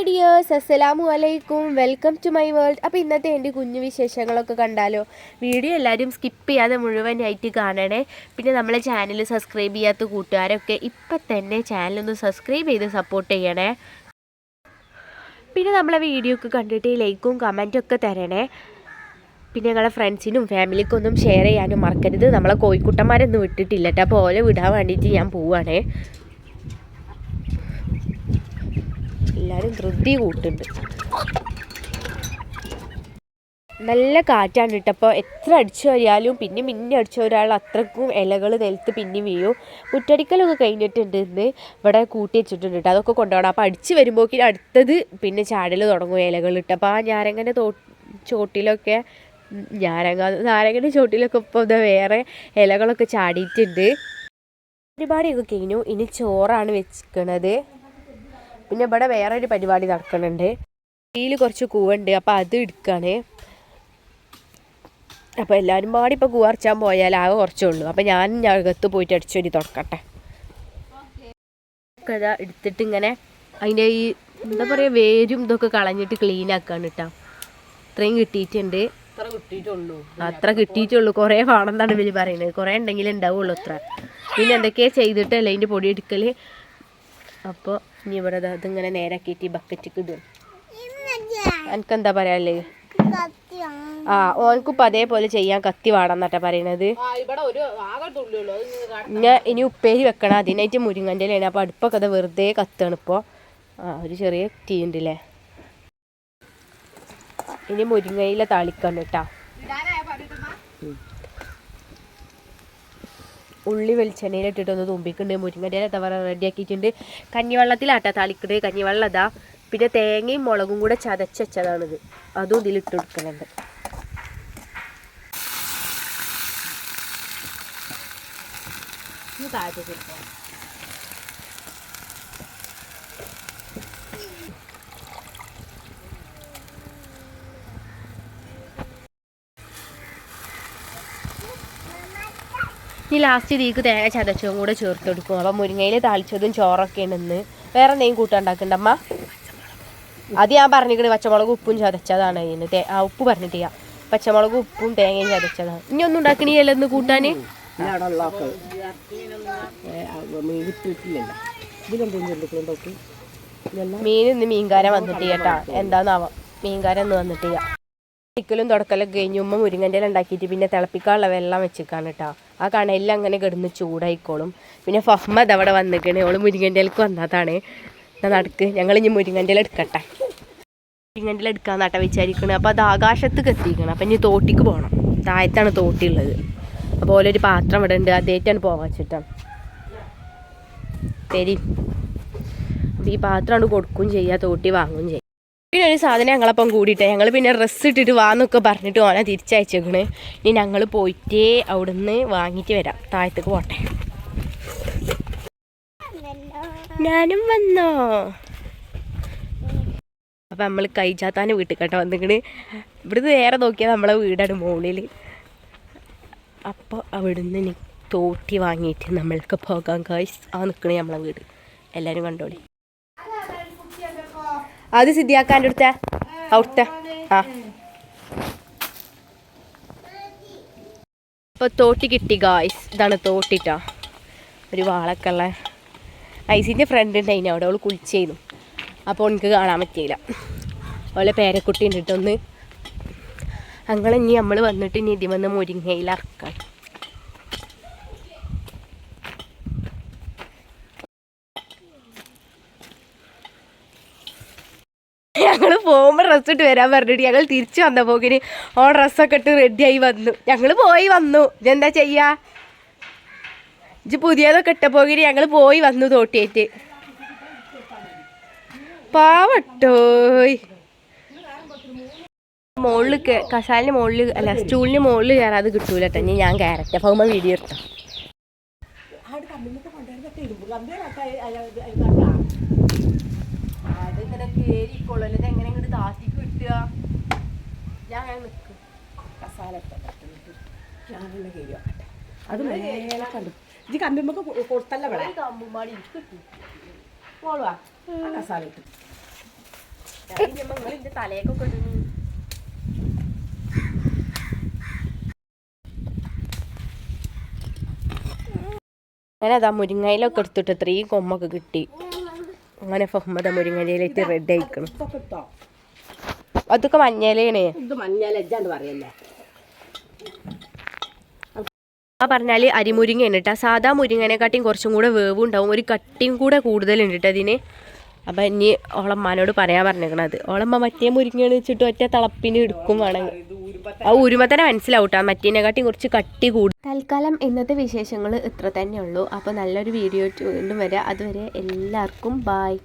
Hi dears അസ്സലാമു അലൈക്കും. Welcome to my world. അപ്പോൾ ഇന്നത്തെ എന്റെ കുഞ്ഞു വിശേഷങ്ങളൊക്കെ കണ്ടാലോ? വീഡിയോ എല്ലാവരും സ്കിപ്പ് ചെയ്യാതെ മുഴുവനായിട്ട് കാണണേ. പിന്നെ നമ്മളെ ചാനൽ സബ്സ്ക്രൈബ് ചെയ്യാത്ത കൂട്ടുകാരൊക്കെ ഇപ്പം തന്നെ ചാനലൊന്ന് സബ്സ്ക്രൈബ് ചെയ്ത് സപ്പോർട്ട് ചെയ്യണേ. പിന്നെ നമ്മളെ വീഡിയോ ഒക്കെ കണ്ടിട്ട് ലൈക്കും കമന്റും ഒക്കെ തരണേ. പിന്നെ ഞങ്ങളെ ഫ്രണ്ട്സിനും ഫാമിലിക്കും ഒന്നും ഷെയർ ചെയ്യാനും മറക്കരുത്. നമ്മളെ കോഴിക്കുട്ടന്മാരൊന്നും വിട്ടിട്ടില്ല കേട്ടോ അപ്പോൾ ഓലെ വിടാൻ വേണ്ടിയിട്ട് ഞാൻ പോവാണേ. എല്ലാവരും ധൃതി കൂട്ടുണ്ട് നല്ല കാറ്റാണ് ഇട്ടപ്പോൾ എത്ര അടിച്ചു വരിയാലും പിന്നെ മിന്നെ അടിച്ച ഒരാൾ അത്രക്കും ഇലകൾ നിലത്ത് പിന്നെ വീഴും. കുറ്റടിക്കലൊക്കെ കഴിഞ്ഞിട്ടുണ്ട് ഇന്ന്. ഇവിടെ കൂട്ടി വെച്ചിട്ടുണ്ട് കേട്ടോ. അതൊക്കെ കൊണ്ടുപോകണം. അപ്പോൾ അടിച്ച് വരുമ്പോഴേക്കും അടുത്തത് പിന്നെ ചാടൽ തുടങ്ങും ഇലകൾ ഇട്ട്. അപ്പോൾ ആ ഞാരങ്ങനെ തോ ചോട്ടിലൊക്കെ ഞാരങ്ങ നാരങ്ങന്റെ ചോട്ടിലൊക്കെ ഇപ്പോൾ ഇതാ വേറെ ഇലകളൊക്കെ ചാടിയിട്ടുണ്ട്. പരിപാടിയൊക്കെ കഴിഞ്ഞു. ഇനി ചോറാണ് വെച്ചിരിക്കണത് പിന്നെ ഇവിടെ വേറൊരു ഒരു പരിപാടി നടക്കുന്നുണ്ട്. കയ്യിൽ കുറച്ച് കൂവുണ്ട് അപ്പോൾ അത് എടുക്കുകയാണ് അപ്പോൾ എല്ലാവരും പാടി ഇപ്പോൾ കൂവർച്ചാൻ പോയാൽ ആകെ കുറച്ചേ ഉള്ളൂ. അപ്പോൾ ഞാൻ അകത്ത് പോയിട്ട് അടിച്ചൊരു തുടക്കട്ടെ. ഇതാ എടുത്തിട്ട് ഇങ്ങനെ അതിന്റെ ഈ എന്താ പറയുക വേരും ഇതൊക്കെ കളഞ്ഞിട്ട് ക്ലീൻ ആക്കാണ് കേട്ടോ ഇത്രയും കിട്ടിയിട്ടുണ്ട്. അത്ര കിട്ടിയിട്ടുള്ളൂ. കുറേ വേണമെന്നാണ് ഇവർ പറയുന്നത്. കുറേ ഉണ്ടെങ്കിൽ ഉണ്ടാവുള്ളൂ അത്ര. പിന്നെ എന്തൊക്കെയാ ചെയ്തിട്ടല്ലേ അതിന്റെ പൊടി എടുക്കൽ അപ്പോൾ ഇനി ഇവിടെ ദാ ഇതിങ്ങനെ നേരാക്കിയിട്ട് ഈ ബക്കറ്റിക്ക് ഇടും. എനിക്കെന്താ പറയാല്ലേ ആ ഓനക്കിപ്പോൾ അതേപോലെ ചെയ്യാൻ കത്തി വാടാന്നാട്ടാ പറയണത്. ഞാൻ ഇനി ഉപ്പേരി വെക്കണം. അതിനായിട്ട് മുരിങ്ങന്റെ ഇലയാണ് അപ്പോൾ അടുപ്പൊക്കെ അത് വെറുതെ കത്താണ് ഇപ്പോൾ ആ ഒരു ചെറിയ ടീ ഉണ്ടല്ലേ? ഇനി മുരിങ്ങയില താളിക്കാണ് കേട്ടോ. ഉള്ളി ഒന്ന് തുമ്പിക്കുണ്ട്. മുരിങ്ങന്റെ തവറ റെഡിയാക്കിയിട്ടുണ്ട് കഞ്ഞിവെള്ളത്തിലാട്ടാ താളിക്കട് കഞ്ഞിവെള്ളം അതാ. പിന്നെ തേങ്ങയും മുളകും കൂടെ ചതച്ച് വെച്ചതാണിത് അതും ഇതിലിട്ട് കൊടുക്കുന്നുണ്ട് താഴത്തേക്ക് ഇനി ലാസ്റ്റ് ഇതിക്ക് തേങ്ങ ചതച്ചതും കൂടെ ചേർത്ത് കൊടുക്കും. അപ്പം മുരിങ്ങയിൽ താളിച്ചതും ചോറൊക്കെ ഉണ്ടെന്ന് വേറെ എന്തെങ്കിലും കൂട്ടാണ്ടാക്കണ്ട അമ്മ? അത് ഞാൻ പറഞ്ഞിക്കണ് പച്ചമുളക് ഉപ്പും ചതച്ചതാണ്. അതിന് ആ ഉപ്പ് പറഞ്ഞിട്ടില്ല പച്ചമുളക് ഉപ്പും തേങ്ങയും ചതച്ചതാണ്. ഇനി ഒന്നും ഉണ്ടാക്കണിയല്ലോ ഒന്ന് കൂട്ടാൻ? മീൻ ഇന്ന് മീൻകാരൻ വന്നിട്ട് കേട്ടാ. എന്താന്നാവാം. മീൻകാരൻ ഇന്ന് വന്നിട്ടില്ല ചിക്കലും തുടക്കലൊക്കെ കഴിഞ്ഞ് ഉമ്മ മുരിങ്ങന്റെ ഉണ്ടാക്കിയിട്ട് പിന്നെ തിളപ്പിക്കാനുള്ള വെള്ളം വെച്ചിക്കാണ് കേട്ടോ. ആ കണയിൽ അങ്ങനെ കിടന്ന് ചൂടായിക്കോളും. പിന്നെ ഫഹ്മദ് അവിടെ വന്നിക്കണേ. ഓൾ മുരിങ്ങന്റെ ഇലക്ക് വന്നതാണ്. നടക്ക്. ഞങ്ങൾ ഇനി മുരിങ്ങന്റെ ഇല എടുക്കട്ടെ. മുരിങ്ങന്റെ ഇല വിചാരിക്കണേ. അപ്പോൾ അത് ആകാശത്തേക്ക് എത്തിക്കണം. അപ്പം ഇനി തോട്ടിക്ക് പോകണം താഴത്താണ് തോട്ടി ഉള്ളത്. അപ്പോൾ ഓലൊരു പാത്രം ഇവിടെ ഉണ്ട്. അതേറ്റാണ് പോകാൻ വെച്ചിട്ടാണ് തരി അപ്പോൾ ഈ പാത്രമാണ് കൊടുക്കും ചെയ്യുക തോട്ടി വാങ്ങുകയും ചെയ്യും. പിന്നെ ഒരു സാധനം ഞങ്ങളപ്പം കൂടിയിട്ട്. ഞങ്ങൾ പിന്നെ ഡ്രസ്സ് ഇട്ടിട്ട് വാന്നൊക്കെ പറഞ്ഞിട്ട് ഓനെ തിരിച്ചയച്ചേക്കണ്. ഇനി ഞങ്ങൾ പോയിട്ടേ അവിടുന്ന് വാങ്ങിയിട്ട് വരാം. താഴത്തേക്ക് പോട്ടെ. ഞാനും വന്നോ? അപ്പം നമ്മൾ കൈചാത്താന്റെ വീട്ടിൽ കേട്ടോ വന്നിങ്ങനെ ഇവിടുന്ന് നേരെ നോക്കിയാൽ നമ്മളെ വീടാണ് മുകളിൽ അപ്പോൾ അവിടുന്ന് തോട്ടി വാങ്ങിയിട്ട് നമ്മൾക്ക് പോകാം. കായ്സ് ആ നിൽക്കണേ നമ്മളെ വീട്. എല്ലാവരും കണ്ടോളി. അത് സിദ്ധിയാക്കാന്റെ അടുത്ത അവിടുത്തെ ആ. ഇപ്പോൾ തോട്ടി കിട്ടി ഗായ്സ് ഇതാണ് തോട്ടിട്ടാ ഒരു വാളൊക്കെ ഉള്ള ഐസിന്റെ ഫ്രണ്ട് ഉണ്ടായിന് അവിടെ. അവൾ കുളിച്ചേന്നു അപ്പോൾ എനിക്ക് കാണാൻ പറ്റിയില്ല. അവളെ പേരക്കുട്ടി ഉണ്ടിട്ടൊന്ന് അങ്ങനെ ഇനി നമ്മൾ വന്നിട്ട് ഇനി ഇതിൽ വന്ന് ഞങ്ങൾ പോകുമ്പോൾ ഡ്രസ്സ് ഇട്ട് വരാൻ പറഞ്ഞിട്ട് ഞങ്ങൾ തിരിച്ചു പോകിന് ഓ ഡ്രസ്സൊക്കെ ഇട്ട് റെഡിയായി വന്നു. ഞങ്ങൾ പോയി വന്നു. ഇതെന്താ ചെയ്യാ? ഇത് പുതിയതൊക്കെ ഇട്ട പോകിന് ഞങ്ങൾ പോയി വന്നു തോട്ടിയേറ്റ്. പാവട്ടോയ്. മുകളിൽ കഷാലിന് മുകളിൽ അല്ല സ്റ്റൂളിന് മുകളിൽ കയറാതെ കിട്ടൂല കേട്ടോ ഇനി ഞാൻ കയറട്ടെ പോകുമ്പോൾ വീഡിയോ എടുത്തോ. അതിങ്ങനെ എങ്ങനെ ഇങ്ങോട്ട് താത്തിക്ക് കിട്ടുക. ഞാൻ അങ്ങനെ നിൽക്കും അത് മേലെ കണ്ടു. ഇത് കമ്പിമ്മക്ക് കൊടുത്തല്ല ഇവിടെ കമ്പുമാടി കിട്ടും. പോളുവാ ആ കസാല നിങ്ങളുടെ തലയൊക്കെ ഇടുന്നു. അങ്ങനെ അതാ മുരിങ്ങയിലൊക്കെ എടുത്തിട്ട് ഇത്രയും കൊമ്മൊക്കെ കിട്ടി. അങ്ങനെ ഫഹ്മദ മുരിങ്ങലയിലേക്ക് റെഡി ആയിക്കണം. അതൊക്കെ മഞ്ഞലേണ്. ആ പറഞ്ഞാൽ അരിമുരിങ്ങയാണ് കേട്ടോ സാധാ മുരിങ്ങനെക്കാട്ടിയും കുറച്ചും കൂടെ വേവ് ഉണ്ടാവും. ഒരു കട്ടിയും കൂടെ കൂടുതലുണ്ട് കേട്ടോ അതിന് അപ്പം ഇനി ഓളമ്മാനോട് പറയാൻ പറഞ്ഞേക്കണത്. ഓളമ്മ മറ്റേ മുരിങ്ങയാണ് വെച്ചിട്ട് ഒറ്റ തിളപ്പിന് എടുക്കും വേണമെങ്കിൽ ആ ഉരുമ തന്നെ മറ്റേനെക്കാട്ടി കേട്ടോ കാട്ടി കുറച്ച് കട്ടി കൂടും. തൽക്കാലം ഇന്നത്തെ വിശേഷങ്ങൾ ഇത്ര തന്നെ ഉള്ളൂ അപ്പോൾ നല്ലൊരു വീഡിയോ വീണ്ടും വരാം. അതുവരെ എല്ലാവർക്കും ബായ്